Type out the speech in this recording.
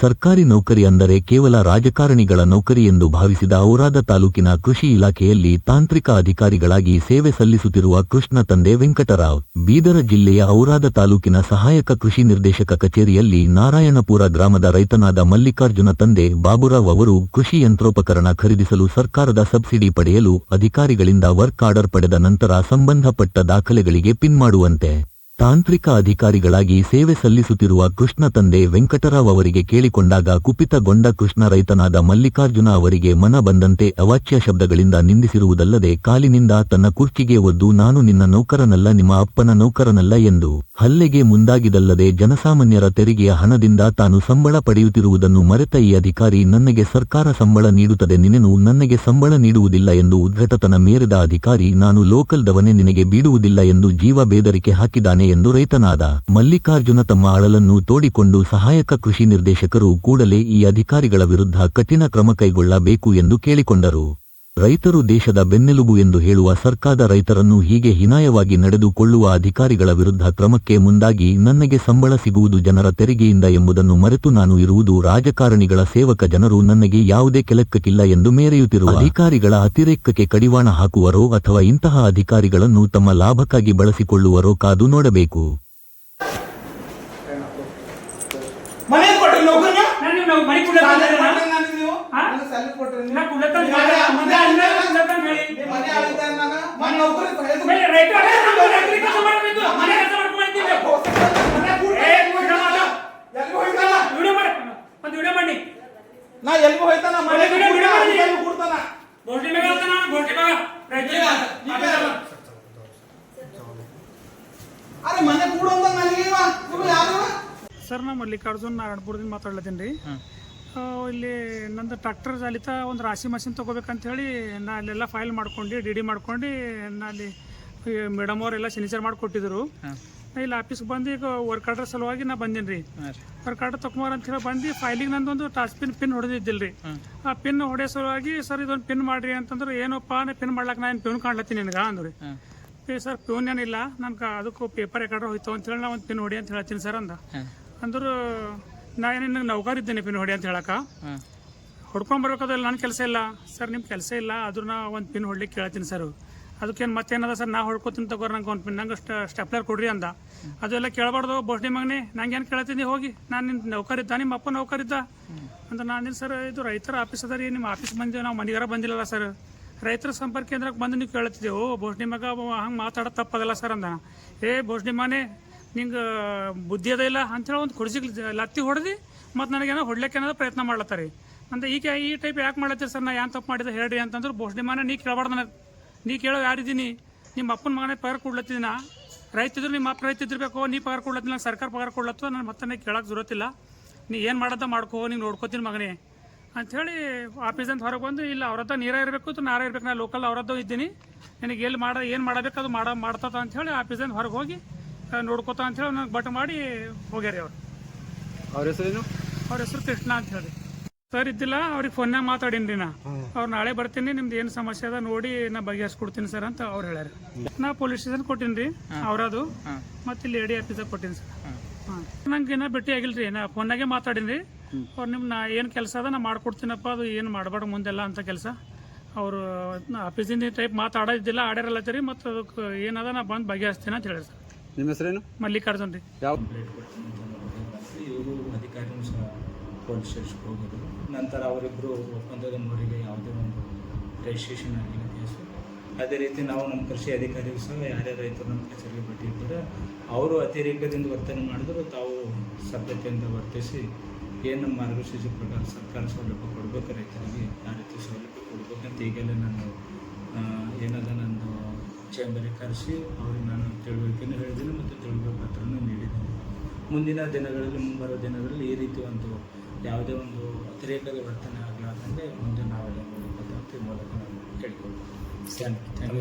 ಸರ್ಕಾರಿ ನೌಕರಿ ಅಂದರೆ ಕೇವಲ ರಾಜಕಾರಣಿಗಳ ನೌಕರಿ ಎಂದು ಭಾವಿಸಿದ ಔರಾದ ತಾಲೂಕಿನ ಕೃಷಿ ಇಲಾಖೆಯಲ್ಲಿ ತಾಂತ್ರಿಕ ಅಧಿಕಾರಿಗಳಾಗಿ ಸೇವೆ ಸಲ್ಲಿಸುತ್ತಿರುವ ಕೃಷ್ಣ ತಂದೆ ವೆಂಕಟರಾವ್, ಬೀದರ ಜಿಲ್ಲೆಯ ಔರಾದ ತಾಲೂಕಿನ ಸಹಾಯಕ ಕೃಷಿ ನಿರ್ದೇಶಕ ಕಚೇರಿಯಲ್ಲಿ ನಾರಾಯಣಪುರ ಗ್ರಾಮದ ರೈತನಾದ ಮಲ್ಲಿಕಾರ್ಜುನ ತಂದೆ ಬಾಬುರಾವ್ ಅವರು ಕೃಷಿ ಯಂತ್ರೋಪಕರಣ ಖರೀದಿಸಲು ಸರ್ಕಾರದ ಸಬ್ಸಿಡಿ ಪಡೆಯಲು ಅಧಿಕಾರಿಗಳಿಂದ ವರ್ಕ್ ಆರ್ಡರ್ ಪಡೆದ ನಂತರ ಸಂಬಂಧಪಟ್ಟ ದಾಖಲೆಗಳಿಗೆ ಪಿನ್ ಮಾಡುವಂತೆ. ತಾಂತ್ರಿಕ ಅಧಿಕಾರಿಗಳಾಗಿ ಸೇವೆ ಸಲ್ಲಿಸುತ್ತಿರುವ ಕೃಷ್ಣ ತಂದೆ ವೆಂಕಟರಾವ್ ಅವರಿಗೆ ಕೇಳಿಕೊಂಡಾಗ ಕುಪಿತಗೊಂಡ ಕೃಷ್ಣ ರೈತನಾದ ಮಲ್ಲಿಕಾರ್ಜುನ ಅವರಿಗೆ ಮನ ಬಂದಂತೆ ಅವಾಚ್ಯ ಶಬ್ದಗಳಿಂದ ನಿಂದಿಸಿರುವುದಲ್ಲದೆ ಕಾಲಿನಿಂದ ತನ್ನ ಕುರ್ಚಿಗೆ ಒದ್ದು, ನಾನು ನಿನ್ನ ನೌಕರನಲ್ಲ, ನಿಮ್ಮ ಅಪ್ಪನ ನೌಕರನಲ್ಲ ಎಂದು ಹಲ್ಲೆಗೆ ಮುಂದಾಗಿದಲ್ಲದೆ ಜನಸಾಮಾನ್ಯರ ತೆರಿಗೆಯ ಹಣದಿಂದ ತಾನು ಸಂಬಳ ಪಡೆಯುತ್ತಿರುವುದನ್ನು ಮರೆತ ಈ ಅಧಿಕಾರಿ ನನಗೆ ಸರ್ಕಾರ ಸಂಬಳ ನೀಡುತ್ತದೆ ನಿನೆನು ನನಗೆ ಸಂಬಳ ನೀಡುವುದಿಲ್ಲ ಎಂದು ಉದ್ಘಟತನ ಮೇರೆದ ಅಧಿಕಾರಿ, ನಾನು ಲೋಕಲ್ ದವನೆ ನಿನಗೆ ಬೀಡುವುದಿಲ್ಲ ಎಂದು ಜೀವ ಬೇದರಿಕೆ ಹಾಕಿದ್ದಾನೆ ಎಂದು ರೈತನಾದ ಮಲ್ಲಿಕಾರ್ಜುನ ತಮ್ಮ ಅಳಲನ್ನು ತೋಡಿಕೊಂಡು ಸಹಾಯಕ ಕೃಷಿ ನಿರ್ದೇಶಕರು ಕೂಡಲೇ ಈ ಅಧಿಕಾರಿಗಳ ವಿರುದ್ಧ ಕಠಿಣ ಕ್ರಮ ಕೈಗೊಳ್ಳಬೇಕು ಎಂದು ಕೇಳಿಕೊಂಡರು. ರೈತರು ದೇಶದ ಬೆನ್ನೆಲುಬು ಎಂದು ಹೇಳುವ ಸರ್ಕಾರದ ರೈತರನ್ನು ಹೀಗೆ ಹೀನಾಯವಾಗಿ ನಡೆದುಕೊಳ್ಳುವ ಅಧಿಕಾರಿಗಳ ವಿರುದ್ಧ ಕ್ರಮಕ್ಕೆ ಮುಂದಾಗಿ ನನಗೆ ಸಂಬಳ ಸಿಗುವುದು ಜನರ ತೆರಿಗೆಯಿಂದ ಎಂಬುದನ್ನು ಮರೆತು ನಾನು ಇರುವುದು ರಾಜಕಾರಣಿಗಳ ಸೇವಕ ಜನರು ನನಗೆ ಯಾವುದೇ ಕೆಲಕ್ಕಿಲ್ಲ ಎಂದು ಮೇರೆಯುತ್ತಿರುವ ಅಧಿಕಾರಿಗಳ ಅತಿರೇಕಕ್ಕೆ ಕಡಿವಾಣ ಹಾಕುವರೋ ಅಥವಾ ಇಂತಹ ಅಧಿಕಾರಿಗಳನ್ನು ತಮ್ಮ ಲಾಭಕ್ಕಾಗಿ ಬಳಸಿಕೊಳ್ಳುವರೋ ಕಾದು ನೋಡಬೇಕು. ಮನೆ ನಾ ಮಾಡು. ಹೋಯ್ತಾನ? ಒಂದು ವಿಡಿಯೋ ಮಾಡಿ. ನಾ ಎಲ್ಲಿಗೂ ಹೋಯ್ತಾನ ಮನೆ ಕೂಡ್ತಾನ. ಬೋಟಿ ಮಗ. ಅರೆ ಮನೆ ಕೂಡು ಅಂತ ನನಗೆ? ಸರ್ ನಾ ಮಲ್ಲಿಕಾರ್ಜುನ್ ನಾರಾಯಣಪುರದಿಂದ ಮಾತಾಡ್ಲತ್ತೀನಿ ರೀ. ಇಲ್ಲಿ ನಂದು ಟ್ರ್ಯಾಕ್ಟರ್ ಅಲ್ಲಿತ ಒಂದು ರಾಶಿ ಮಷಿನ್ ತೊಗೋಬೇಕಂತ ಹೇಳಿ ನಾ ಅಲ್ಲೆಲ್ಲ ಫೈಲ್ ಮಾಡ್ಕೊಂಡು ಡಿ ಡಿ ಮಾಡ್ಕೊಂಡು ನಾ ಅಲ್ಲಿ ಮೇಡಮ್ ಅವರೆಲ್ಲ ಸಿಗ್ನೇಚರ್ ಮಾಡಿಕೊಟ್ಟಿದ್ರು ನಾ ಇಲ್ಲಿ ಆಫೀಸ್ಗೆ ಬಂದು ಈಗ ವರ್ಕ್ ಆರ್ಡರ್ ಸಲುವಾಗಿ ನಾ ಬಂದೀನಿ ರೀ. ವರ್ಕ್ ಆರ್ಡರ್ ತೊಗೊಂಬಾರ ಅಂತ ಹೇಳಿ ಬಂದು ಫೈಲಿಗೆ ನಂದೊಂದು ಟಾಸ್ ಪಿನ್ ಪಿನ್ ಹೊಡೆದಿದ್ದಿಲ್ಲ ರೀ ಆ ಪಿನ್ ಹೊಡೆಯೋ ಸಲುವಾಗಿ ಸರ್ ಇದೊಂದು ಪಿನ್ ಮಾಡ್ರಿ ಅಂತಂದ್ರೆ ಏನಪ್ಪ ನಾ ಪಿನ್ ಮಾಡ್ಲಾಕ ನಾನು ಪಿನ್ ಕಾಣ್ಲತ್ತೀನಿ ನಿನಗೆ? ಅಂದ್ರಿ. ಏ ಸರ್ ಪಿನ್ ಏನಿಲ್ಲ ನನ್ಗೆ ಅದಕ್ಕೂ ಪೇಪರ್ ಯಾಕಂದ್ರೆ ಹೋಯ್ತು ಅಂತೇಳಿ ನಾ ಒಂದು ಪಿನ್ ಹೊಡಿ ಅಂತ ಹೇಳ್ತೀನಿ ಸರ್ ಅಂದ. ಅಂದ್ರು ನಾ ಏನು ನಿನಗೆ ನೌಕರ್ ಇದ್ದೇನೆ ಪಿನ್ ಹೊಡಿ ಅಂತ ಹೇಳಕ್ಕೆ. ಹೊಡ್ಕೊಂಡ್ ಬರ್ಬೇಕಾದ್ರೆ ನನ್ನ ಕೆಲಸ ಇಲ್ಲ. ಸರ್ ನಿಮ್ಮ ಕೆಲಸ ಇಲ್ಲ ಅದ್ರ ನಾ ಒಂದು ಪಿನ್ ಹೊಡ್ಲಿಕ್ಕೆ ಕೇಳ್ತೀನಿ ಸರ್. ಅದಕ್ಕೇನು ಮತ್ತೇನದ ಸರ್ ನಾ ಹೊಡ್ಕೊತೀನಿ ತಗೋರ್ ನಂಗೆ ಒಂದು ಪಿನ್. ನಂಗೆ ಸ್ಟೆಪ್ಲರ್ ಕೊಡ್ರಿ ಅಂದ. ಅದೆಲ್ಲ ಕೇಳಬಾರ್ದು ಬೋಸ್ಡಿ ಮಗನೇ. ನಂಗೆ ಏನು ಕೇಳ್ತೀನಿ ಹೋಗಿ. ನಾನು ನಿನ್ನ ನೌಕರಿದ್ದ ನಿಮ್ಮ ಅಪ್ಪ ನೌಕರಿದ್ದ. ಅಂತ ನಾನು ಸರ್ ಇದು ರೈತರ ಆಫೀಸ್ ಅದ ರೀ ನಿಮ್ಮ ಆಫೀಸ್ ಬಂದಿವಿ ನಾವು ಮನೆಗಾರ ಬಂದಿಲ್ಲಲ್ಲ ಸರ್. ರೈತರ ಸಂಪರ್ಕ ಕೇಂದ್ರಕ್ಕೆ ಬಂದು ನೀವು ಕೇಳ್ತಿದ್ದೆವು ಬೋಸ್ಡಿ ಮಗ ಹಂಗೆ ಮಾತಾಡೋದು ತಪ್ಪದಲ್ಲ ಸರ್ ಅಂದ. ಏ ಬೋಸ್ಡಿ ಮನೆ ನಿಂಗೆ ಬುದ್ಧಿ ಅದ ಇಲ್ಲ ಅಂತೇಳಿ ಒಂದು ಕುರ್ಜಿಗೆ ಲತ್ತಿ ಹೊಡೆದು ಮತ್ತು ನನಗೇನೋ ಏನಾದ್ರು ಪ್ರಯತ್ನ ಮಾಡ್ಲತ್ತಾರೆ. ಅಂತ ಈಗ ಈ ಟೈಪ್ ಯಾಕೆ ಮಾಡ್ಲತ್ತೀರಿ ಸರ್? ನಾ ಏನು ತಪ್ಪು ಮಾಡಿದೆ ಹೇಳ್ರಿ ಅಂತಂದ್ರೆ ಬೋಸ್ಡಿ ಮನೆ ನೀ ಕೇಳಬಾರ್ದು ನನಗೆ. ನೀ ಕೇಳೋ ಯಾರಿದ್ದೀನಿ ನಿಮ್ಮ ಅಪ್ಪನ ಮಗನೇ ಪಗಾರ ಕೊಡ್ಲತ್ತಿದ್ದೀನ ರೈತಿದ್ರು ನಿಮ್ಮ ಅಪ್ಪ ರೈತಿದ್ದಿರ್ಬೇಕು ನೀ ಪಗಾರ ಕೊಡ್ಲತ್ತಿಲ್ಲ ಸರ್ಕಾರ ಪಗಾರ ಕೊಡ್ಲತ್ತು? ನಾನು ಮತ್ತೆ ನೀ ಕೇಳೋಕೆ ಜರುತ್ತಿಲ್ಲ. ನೀ ಏನು ಮಾಡೋದ ಮಾಡ್ಕೋ ನೀನು ನೋಡ್ಕೋತೀನಿ ಮಗನೇ ಅಂಥೇಳಿ ಆಫೀಸಿಂದ ಹೊರಗೆ ಬಂದು, ಇಲ್ಲ ಅವ್ರದ್ದು ನೀರ ಇರಬೇಕು ಅಥವಾ ನಾರ ಇರಬೇಕು, ನಾ ಲೋಕಲ್ ಅವ್ರದ್ದು ಇದ್ದೀನಿ. ನಿನಗೆ ಎಲ್ಲಿ ಮಾಡ, ಏನು ಮಾಡಬೇಕು ಅದು ಮಾಡ, ಮಾಡ್ತದ ಅಂಥೇಳಿ ಆಫೀಸಿಂದ ಹೊರಗೆ ಹೋಗಿ ನೋಡ್ಕೋತ ಹೇಳಿ ನನಗೆ ಬಟ್ ಮಾಡಿ ಹೋಗ್ಯಾರಿ ಅವ್ರು. ಅವ್ರ ಹೆಸರೇನು? ಅವ್ರ ಹೆಸರು ಕೃಷ್ಣ ಅಂತ ಹೇಳಿ. ಸರ್ ಇದ್ದಿಲ್ಲ ಅವ್ರಿಗೆ ಫೋನ್ಯಾಗ ಮಾತಾಡೀನಿ ರೀ ನಾ. ಅವ್ರು ನಾಳೆ ಬರ್ತೀನಿ ನಿಮ್ದು ಏನು ಸಮಸ್ಯೆ ಅದ ನೋಡಿ ನಾ ಬಗೆಹರಿಸ್ಕೊಡ್ತೀನಿ ಸರ್ ಅಂತ ಅವ್ರು ಹೇಳ್ಯಾರ. ನಾ ಪೊಲೀಸ್ ಸ್ಟೇಷನ್ ಕೊಟ್ಟೀನಿ ರೀ ಅವರದು. ಮತ್ತೆ ಇಲ್ಲಿ ಎಡಿ ಆಫೀಸಾಗ ಕೊಟ್ಟೀನಿ ಸರ್. ಹಾಂ. ನಂಗೆ ಇನ್ನೂ ಭೇಟಿ ಆಗಿಲ್ಲ ರೀ ನಾ ಫೋನ್ನಾಗೆ ಮಾತಾಡೀನಿ ರೀ. ಅವ್ರು ನಿಮ್ಮ ನಾ ಏನು ಕೆಲಸ ಅದ ನಾ ಮಾಡ್ಕೊಡ್ತೀನಪ್ಪ ಅದು ಏನು ಮಾಡಬೇಡ ಮುಂದೆಲ್ಲ ಅಂತ ಕೆಲಸ. ಅವರು ಆಫೀಸಿಂದ ಟೈಪ್ ಮಾತಾಡೋದಿಲ್ಲ ಆಡ್ಯಾರಲ್ಲತ್ತೀರಿ ಮತ್ತು ಅದಕ್ಕೆ ಏನದ ನಾ ಬಂದು ಬಗೆಹರಿಸ್ತೀನಿ ಅಂತ ಹೇಳಿ ಸರ್. ನಿಮ್ಮ ಹೆಸರೇನು? ಮಲ್ಲಿಕಾರ್ಜುನ್ ರೀ. ಯಾವ ಇವರು ಅಧಿಕಾರಿಗಳು ಸಹ ಪೊಲೀಸ್ ಸ್ಟೇಷನ್ಗೆ ಹೋಗಿದ್ರು. ನಂತರ ಅವರಿಬ್ಬರು ಒಪ್ಪಂದದ ಮೂರಿಗೆ ಯಾವುದೇ ಒಂದು ರಿಜಿಸ್ಟ್ರೇಷನ್ ಆಗಿಲ್ಲ ಕೇಸು ಅದೇ ರೀತಿ ನಾವು ನಮ್ಮ ಕೃಷಿ ಅಧಿಕಾರಿಗಳು ಸಹ ಯಾರ್ಯಾರು ರೈತರು ನಮ್ಮ ಕಚೇರಿಗೆ ಭೇಟಿ ಇದ್ದಾರೆ ಅವರು ಅತಿರೇಕದಿಂದ ವರ್ತನೆ ಮಾಡಿದ್ರು. ತಾವು ಸಭ್ಯತೆಯಿಂದ ವರ್ತಿಸಿ ಏನು ನಮ್ಮ ಮಾರ್ಗಸೂಚಿ ಪ್ರಕಾರ ಸರ್ಕಾರ ಸೌಲಭ್ಯ ಕೊಡಬೇಕು ರೈತರಿಗೆ ಯಾವ ರೀತಿ ಸೌಲಭ್ಯ ಕೊಡಬೇಕಂತ ಈಗಲೇ ನಾನು ಏನದ ನಂದು ಚೇಂಬರಿಗೆ ಕರೆಸಿ ಅವ್ರಿಗೆ ನಾನು ತಿಳುವಳಿಕೆಯನ್ನು ಹೇಳಿದ್ದೀನಿ ಮತ್ತು ತಿಳುವಳಿಕೆ ಪತ್ರನೂ ನೀಡಿದ್ದೀನಿ. ಮುಂದಿನ ದಿನಗಳಲ್ಲಿ, ಮುಂಬರುವ ದಿನಗಳಲ್ಲಿ ಈ ರೀತಿ ಒಂದು ಯಾವುದೇ ಒಂದು ಅತಿರೇಕದ ವರ್ತನೆ ಆಗಲಾರ್ದಂಗೆ ಮುಂದೆ ನಾವೆಲ್ಲ ಮೂಲಕ ಮೂಲಕ ನಾನು ಕೇಳಿಕೊಳ್ತೀನಿ ಥ್ಯಾಂಕ್ ಯು.